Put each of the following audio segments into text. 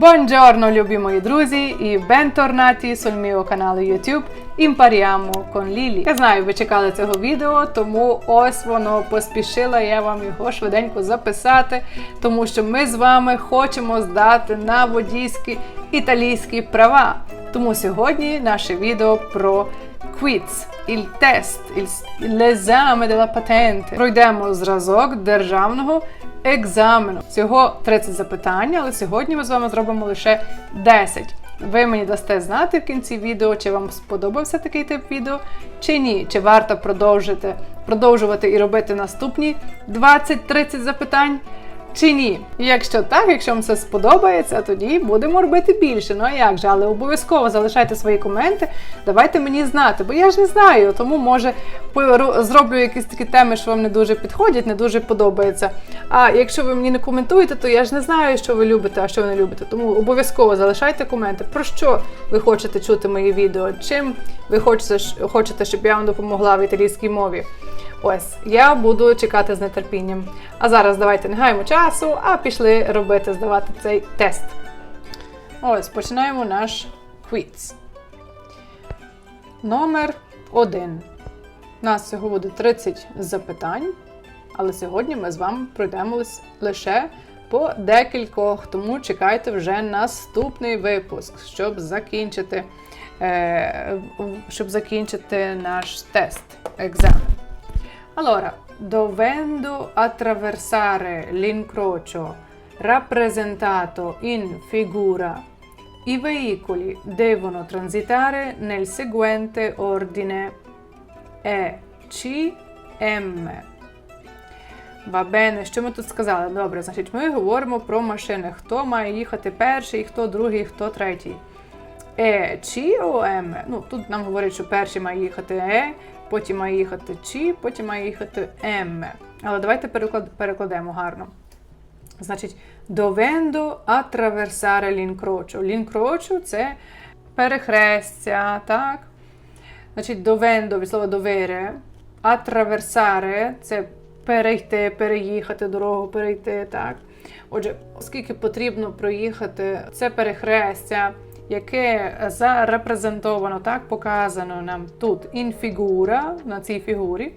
Buongiorno, любі мої друзі, і бенторнаті sul каналу YouTube Impariamo con Lili. Я знаю, ви чекали цього відео, тому ось воно поспішила я вам його швиденько записати, тому що ми з вами хочемо здати на водійські італійські права. Тому сьогодні наше відео про quiz, il test, l'esame della patente. Пройдемо зразок державного екзамену. Всього 30 запитань, але сьогодні ми з вами зробимо лише 10. Ви мені дасте знати в кінці відео, чи вам сподобався такий тип відео, чи ні. Чи варто продовжити, продовжувати і робити наступні 20-30 запитань. Чи ні? Якщо так, якщо вам це сподобається, тоді будемо робити більше. Ну а як же? Але обов'язково залишайте свої коменти, давайте мені знати, бо я ж не знаю, тому може зроблю якісь такі теми, що вам не дуже підходять, не дуже подобається. А якщо ви мені не коментуєте, то я ж не знаю, що ви любите, а що ви не любите. Тому обов'язково залишайте коменти, про що ви хочете чути мої відео, чим ви хочете, хочете, щоб я вам допомогла в італійській мові. Ось, я буду чекати з нетерпінням. А зараз давайте не гаємо часу, а пішли робити, здавати цей тест. Ось, починаємо наш квіз. Номер 1. У нас всього буде 30 запитань, але сьогодні ми з вами пройдемось лише по декількох, тому чекайте вже наступний випуск, щоб закінчити, е, щоб закінчити наш тест, екзамен. Allora, dovendo attraversare l'incrocio rappresentato in figura, i veicoli devono transitare nel seguente ordine E, C, M. Va bene, що ми тут сказали? Добре, значить, ми говоримо про машини. Хто має їхати перший, хто другий, хто третій. Е, чи о М. Ну, тут нам говорять, що перший має їхати Е, потім має їхати Чи, потім має їхати М. Але давайте перекладемо гарно. Значить, довендо attraversare l'incrocio. L'incrocio – це перехрестя, так? Значить, довендо від слова довере. Attraversare – це перейти, переїхати, дорогу перейти, так? Отже, оскільки потрібно проїхати це перехрестя яке зарепрезентовано, так, показано нам тут інфігура на цій фігурі.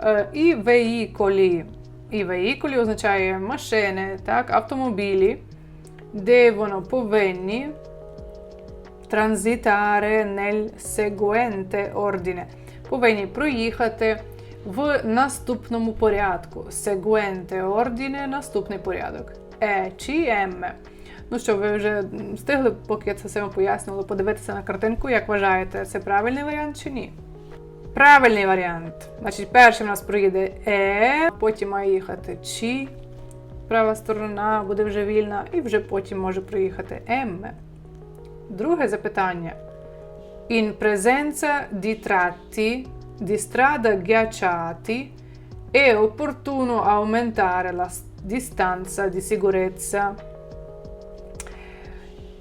Е, і веїколі. І веїколі означає машини, так, автомобілі, де воно повинні транзитare nel seguente ordine. Повинні проїхати в наступному порядку. Seguente ordine – наступний порядок. E чи M. Ну що, ви вже встигли, поки я це все пояснювала, подивитися на картинку, як вважаєте, це правильний варіант чи ні? Правильний варіант. Значить, перший в нас проїде Е, потім має їхати Чи. Права сторона буде вже вільна, і вже потім може проїхати М. Друге запитання. In presenza di tratti di strada ghiacciati è opportuno aumentare la distanza di sicurezza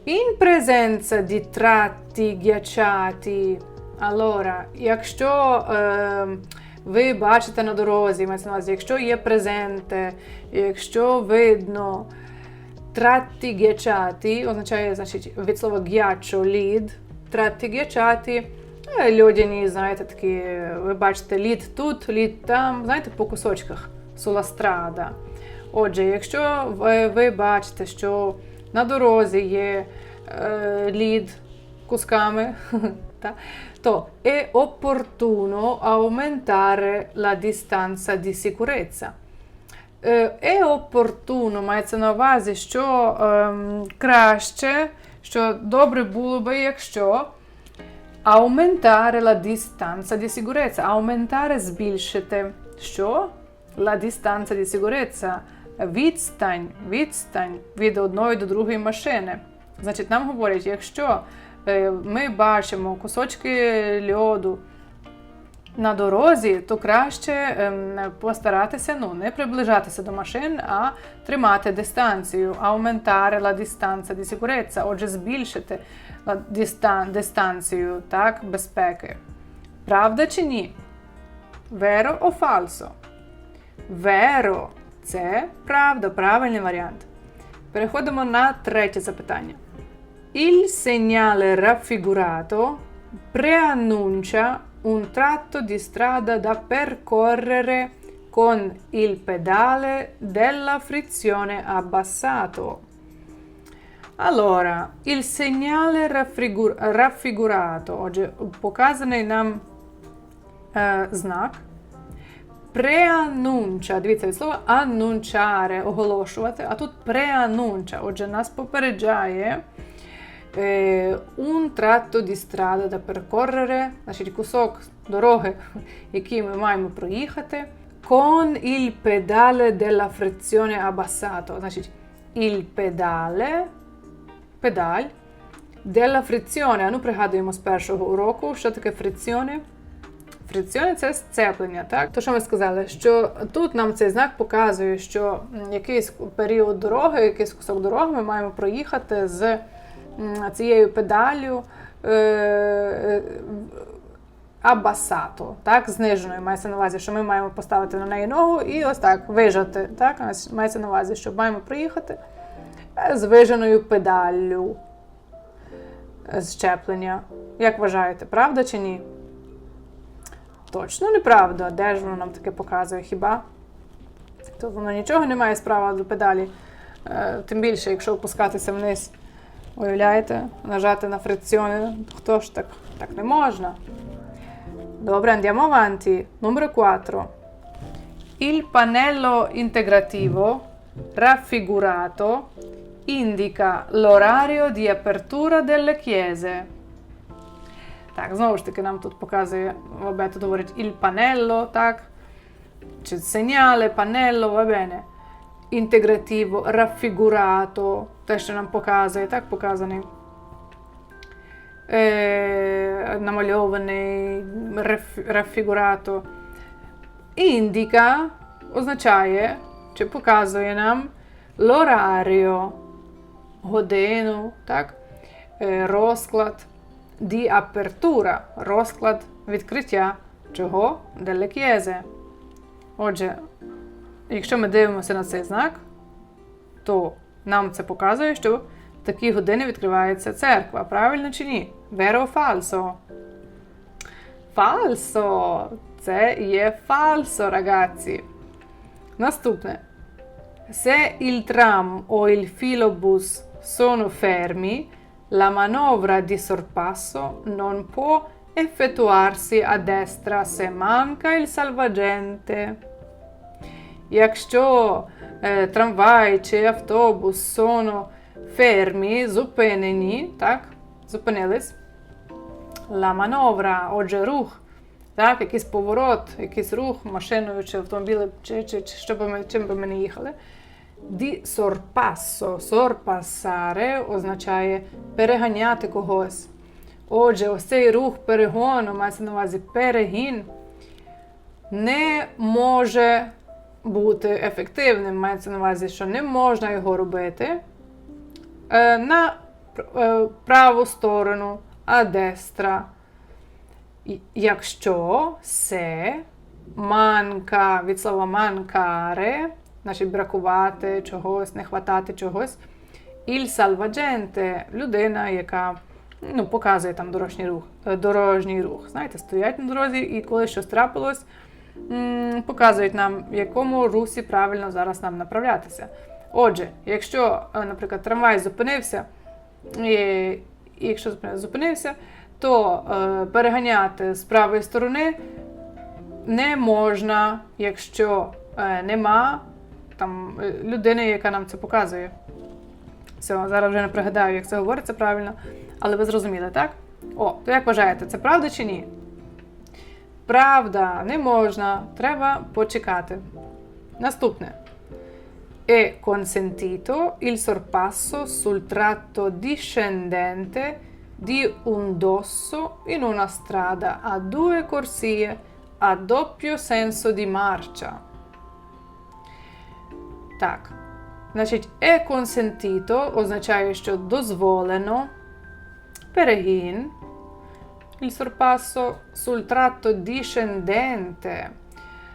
In presenza di tratti ghiacciati. Allora, якщо е, ви бачите на дорозі, якщо є презенте, якщо видно tratti ghiacciati, означає значить, від слова г'ячо лід, tratti ghiacciati, льодяні, знаєте, такі, ви бачите, лід тут, лід там, знаєте, по кусочках сула страда. Отже, якщо ви, ви бачите, що на дорозі є е, лід кусками, то è opportuno aumentare la distanza di sicurezza. È opportuno мається на увазі, що ем, краще, що добре було би, якщо збільшити. Що? La distanza di sicurezza відстань, відстань від одної до другої машини. Значить, нам говорять, якщо е, ми бачимо кусочки льоду на дорозі, то краще ем, постаратися ну, не приближатися до машин, а тримати дистанцію, aumentare la distanza di sicurezza, отже, збільшити дистанцію так, безпеки. Правда чи ні? Vero o falso? Vero. Це правда, правильний варіант. Переходимо на третє запитання. Il segnale raffigurato preannuncia un tratto di strada da percorrere con il pedale della frizione abbassato. Allora, il segnale raffrigu- raffigurato, отже, показаний нам е, знак, Преанунча. Дивіться, від слова аннунчаре, оголошувати, а тут преанунча. Отже, нас попереджає е, un tratto di strada da percorrere, значить кусок дороги, який ми маємо проїхати, con il pedale della frizione abbassato. Значить, il pedale, педаль della frizione. А ну пригадуємо з першого уроку, що таке фрикціоне. Фрикціони це сцеплення, так? То, що ми сказали, що тут нам цей знак показує, що якийсь період дороги, якийсь кусок дороги ми маємо проїхати з цією педаллю е, е, абасато, так, зниженою. Мається на увазі, що ми маємо поставити на неї ногу і ось так вижати. Так? Мається на увазі, що маємо проїхати е, з виженою педаллю щеплення. Як вважаєте, правда чи ні? Точно неправда. Де ж воно нам таке показує? Хіба? То воно нічого не має справа до педалі. Е, тим більше, якщо опускатися вниз, уявляєте, нажати на фрикціони, хто ж так? Так не можна. Добре, andiamo avanti. Numero 4. Il pannello integrativo raffigurato indica l'orario di apertura delle chiese. Так, знову ж таки, нам тут показує, vabbè, тут говорить il pannello, так? Чи segnale, pannello, va bene. Integrativo, raffigurato, те, що нам показує, так, показаний. Е, намальований, raffigurato. Індіка означає, чи показує нам l'orario, годину, так? Е, розклад di apertura, розклад відкриття чого? Delle. Отже, якщо ми дивимося на цей знак, то нам це показує, що в такі години відкривається церква. Правильно чи ні? Vero falso? Falso! Це є falso, ragazzi. Наступне. Se il tram o il filobus sono fermi, la manovra di sorpasso non può effettuarsi a destra se manca il salvagente. Якщо е, трамвай чи автобус sono fermi, зупинені, так, зупинились, la manovra, отже, рух, так, якийсь поворот, якийсь рух машиною чи автомобілем, чи, чи, чи що би ми, чим би ми не їхали. Di sorpasso. Sorpassare означає переганяти когось. Отже, ось цей рух перегону, мається на увазі перегін, не може бути ефективним. Мається на увазі, що не можна його робити на праву сторону, а дестра. Якщо се манка від слова манкаре, значить бракувати чогось, не хватати чогось. Il salvagente – людина, яка ну, показує там дорожній рух. е, Дорожній рух. Знаєте, стоять на дорозі, і коли щось трапилось, показують нам, в якому русі правильно зараз нам направлятися. Отже, якщо, е, наприклад, трамвай зупинився, і, і якщо зупинився, то е, переганяти з правої сторони не можна, якщо е, нема там е, людини, яка нам це показує. Все, зараз вже не пригадаю, як це говориться правильно, але ви зрозуміли, так? О, то як вважаєте, це правда чи ні? Правда, не можна, треба почекати. Наступне. È consentito il sorpasso sul tratto discendente di un dosso in una strada a due corsie a doppio senso di marcia. Так. Значить, è consentito означає, що дозволено. Перегін. Il sorpasso sul tratto discendente.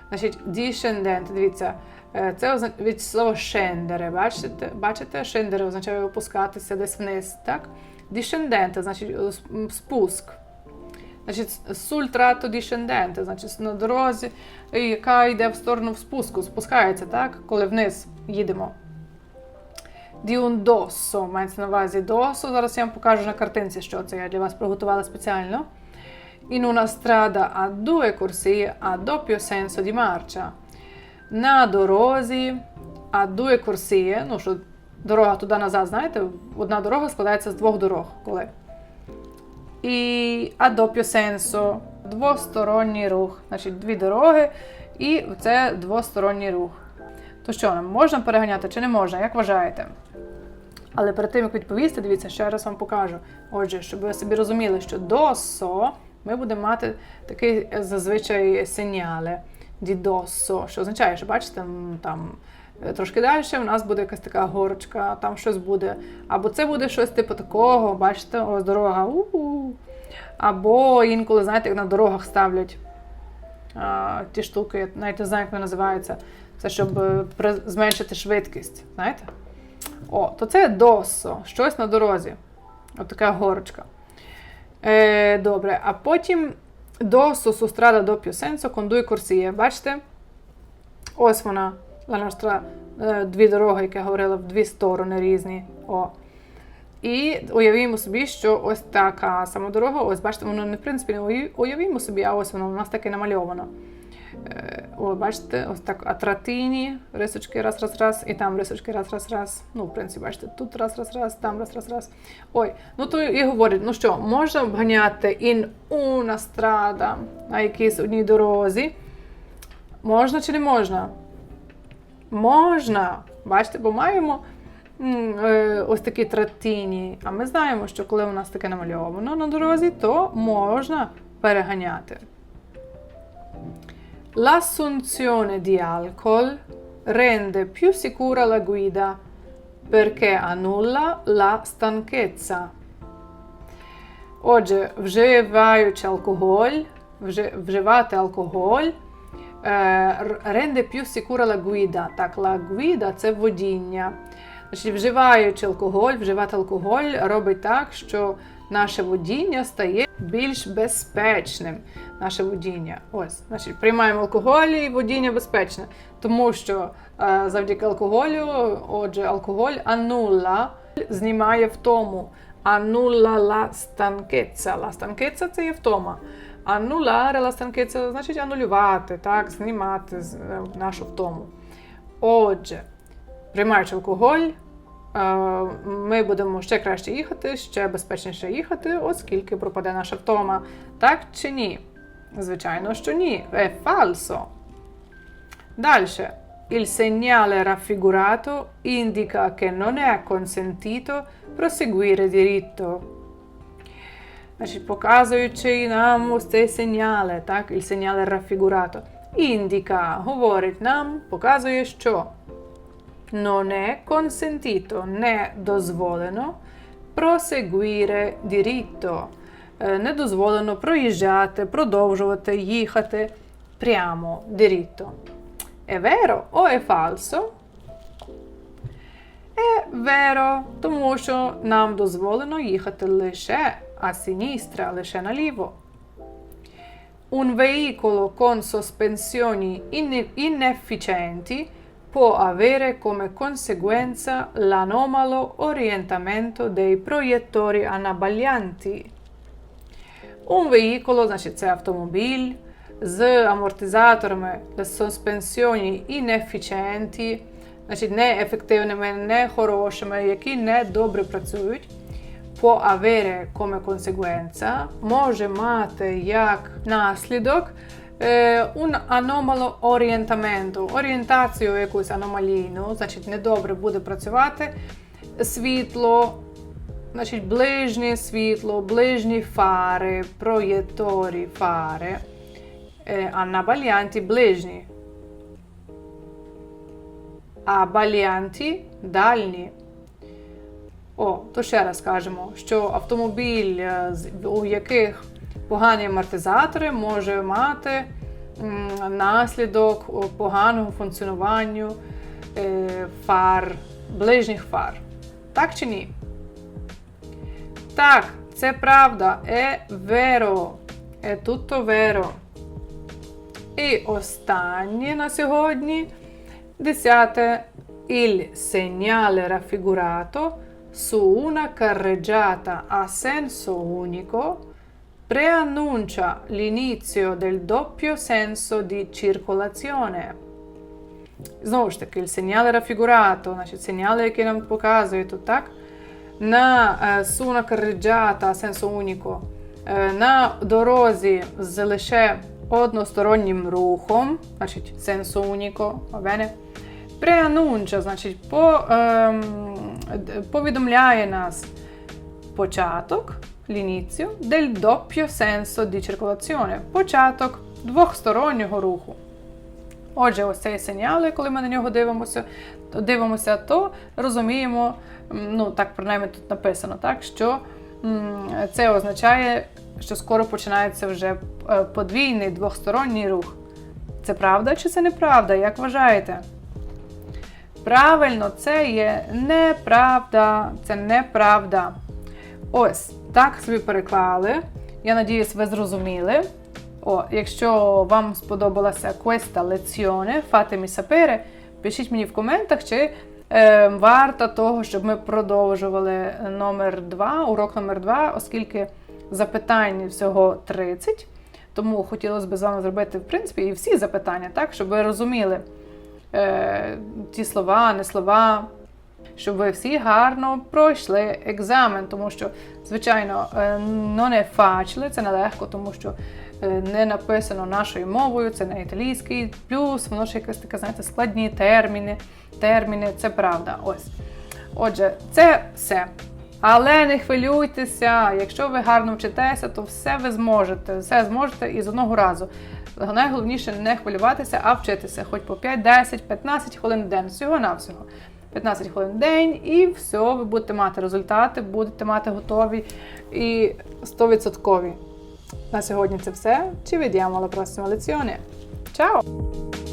Значить, discendente, дивіться, Е, Це від слова scendere. Бачите? Бачите? Scendere означає опускатися десь вниз. Так? Discendente, значить е, спуск. Значить, tratto discendente, значить на дорозі, яка йде в сторону в спуску, спускається, так? Коли вниз їдемо. Dosso, мається на увазі досо. Зараз я вам покажу на картинці, що це я для вас приготувала спеціально. In una strada a due corsie a doppio senso di marcia. На дорозі а due corsie, ну що дорога туди-назад, знаєте, одна дорога складається з двох дорог. Коли? І senso – двосторонній рух. Значить, дві дороги, і це двосторонній рух. То що, нам можна переганяти чи не можна? Як вважаєте? Але перед тим, як відповісти, дивіться, ще раз вам покажу. Отже, щоб ви собі розуміли, що до со ми будемо мати такий е, зазвичай сигнале ді доссо, що означає, що бачите, там е, трошки далі у нас буде якась така горочка, там щось буде. Або це буде щось типу такого, бачите, ось дорога. у-у. Або інколи, знаєте, як на дорогах ставлять а, ті штуки, навіть не знаю, як вони називаються. Це щоб е, зменшити швидкість. Знаєте? О, то це досо, щось на дорозі. Отака горочка. Е, добре, а потім досо сустрада до п'юсенсо кондує курсіє. Бачите? Ось вона, la е, дві дороги, як я говорила, в дві сторони різні. О. І уявімо собі, що ось така сама дорога, ось бачите, воно не в принципі не уявімо собі, а ось воно у нас таке намальовано. Е, О, бачите, ось так атратині, рисочки раз, раз, раз, і там рисочки раз, раз, раз. Ну, в принципі, бачите, тут раз, раз, раз, там раз, раз, раз. Ой, ну то і говорять, ну що, можна обганяти in una strada на якійсь одній дорозі? Можна чи не можна? Можна. Бачите, бо маємо ось такі тратині. А ми знаємо, що коли у нас таке намальовано на дорозі, то можна переганяти. L'assunzione di alcol rende più sicura la guida perché annulla la stanchezza. Отже, вживаючи алкоголь, вживати алкоголь е, rende più sicura la guida. Так, la guida – це водіння. Вживаючи алкоголь, вживати алкоголь робить так, що наше водіння стає більш безпечним. Наше водіння. Ось, значить, приймаємо алкоголь і водіння безпечне. Тому що е, завдяки алкоголю, отже, алкоголь анула знімає втому. Annulla la stanchezza. La stanchezza – це є втома. Annullare la stanchezza значить анулювати, так, знімати е, нашу втому. Отже, приймаючи алкоголь, ми будемо ще краще їхати, ще безпечніше їхати, оскільки пропаде наша втома. Так чи ні? Звичайно, що ні. È falso. Далі. Il segnale raffigurato indica che non è consentito proseguire diritto. Значить, показуючи нам ось цей сигнале, так, il segnale raffigurato. Індіка говорить нам, показує, що non è consentito, не дозволено proseguire diritto. Е, Не дозволено проїжджати, продовжувати, їхати прямо diritto. È vero o è falso? È vero, тому що нам дозволено їхати лише a sinistra, лише наліво. Un veicolo con sospensioni inefficienti può avere come conseguenza l'anomalo orientamento dei proiettori anabbaglianti. Un veicolo, значить, це автомобіль з амортизаторами соспенсіоні інефіченті, значить, неефективними, нехорошими, які не добре працюють. Può avere come conseguenza, може мати як наслідок е, un anomalo orientamento, орієнтацію якусь аномалійну, значить, недобре буде працювати світло, Значить, ближнє світло, ближні фари, проєкторі фари, е, на бальянті ближні. А бальянті дальні. О, то ще раз кажемо, що автомобіль, е, у яких погані амортизатори, може мати наслідок поганого функціонуванню е, фар, ближніх фар. Так чи ні? Так, це правда. È vero. È tutto vero. І останнє на сьогодні. Десяте. Il segnale raffigurato su una carreggiata a senso unico preannuncia l'inizio del doppio senso di circolazione. Знову ж таки, segnale raffigurato, значить, сигнали, які нам показують тут, так? На е, carreggiata unico, е, на дорозі з лише одностороннім рухом, значить, unico, va bene? Preannuncia, значить, по, ем, повідомляє нас початок, l'inizio, del doppio senso di circolazione, початок двохстороннього руху. Отже, ось цей сигнал, коли ми на нього дивимося, дивимося, то розуміємо, ну так принаймні тут написано, так, що це означає, що скоро починається вже е, подвійний двохсторонній рух. Це правда чи це неправда? Як вважаєте? Правильно, це є неправда. Це неправда. Ось, так собі переклали. Я надіюсь, ви зрозуміли. О, якщо вам сподобалася questa lezione, fatemi sapere, пишіть мені в коментах, чи е, варто того, щоб ми продовжували номер 2, урок номер 2, оскільки запитань всього 30. Тому хотілося б з вами зробити, в принципі, і всі запитання, так, щоб ви розуміли е, ті слова, не слова, щоб ви всі гарно пройшли екзамен, тому що, звичайно, е, non è facile, це нелегко, тому що е, не написано нашою мовою, це не італійський, плюс воно ще якесь таке, знаєте, складні терміни, терміни, це правда. Ось. Отже, це все. Але не хвилюйтеся, якщо ви гарно вчитеся, то все ви зможете, все зможете і з одного разу. Найголовніше не хвилюватися, а вчитися, хоч по 5, 10, 15 хвилин в день, всього-навсього. 15 хвилин в день, і все, ви будете мати результати, будете мати готові і 100%. На сьогодні це все. Ci vediamo alla prossima lezione. Ciao!